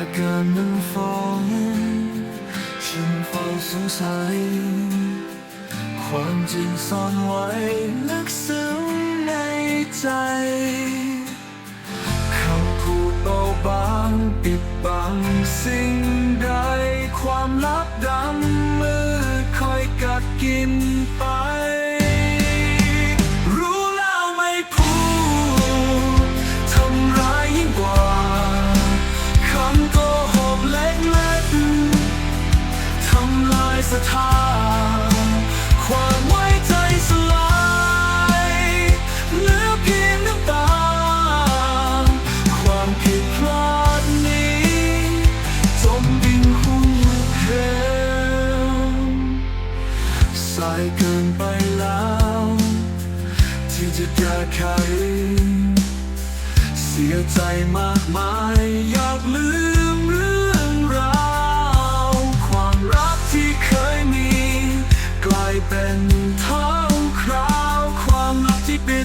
ากินหนึ่งฟองฉันเฝ้าสงสัย ความจริงซ่อนไว้ลึกซึ้งในใจคำพูดเบาบางปิดบังสิ่งใด ความลับดำมือคอยกัดกินไป ศรัทธาความไว้ใจสลายเหลือเพียงน้ำตา ความผิดพลาดนี้จมดิ่งหุ่นเหวสายเกินไปแล้ว ที่จะแก้ไข เสียใจมากมายอยากลืม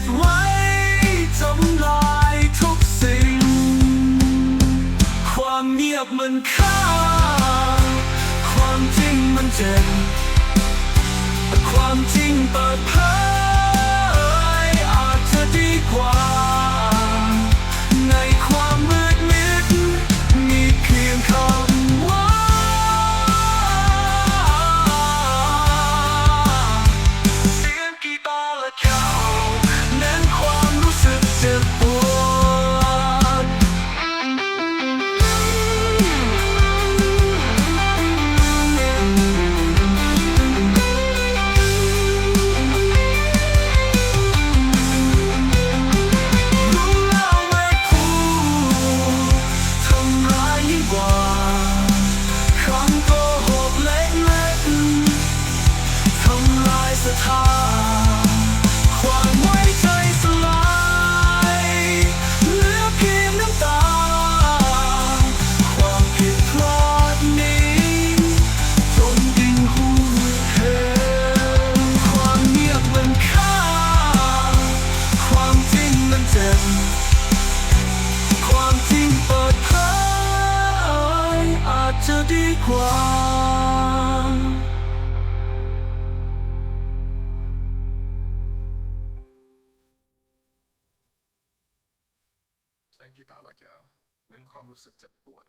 ดไว้ทำลายทุกสิ่ง ความเงียบมันฆ่า ความจริงมันเจ็บความจริงเปิดเผย ความจริงเปิดเผยอาจจะดีกว่าใช้กีตาร์และแก้วเน้นความรู้สึกเจ็บปวด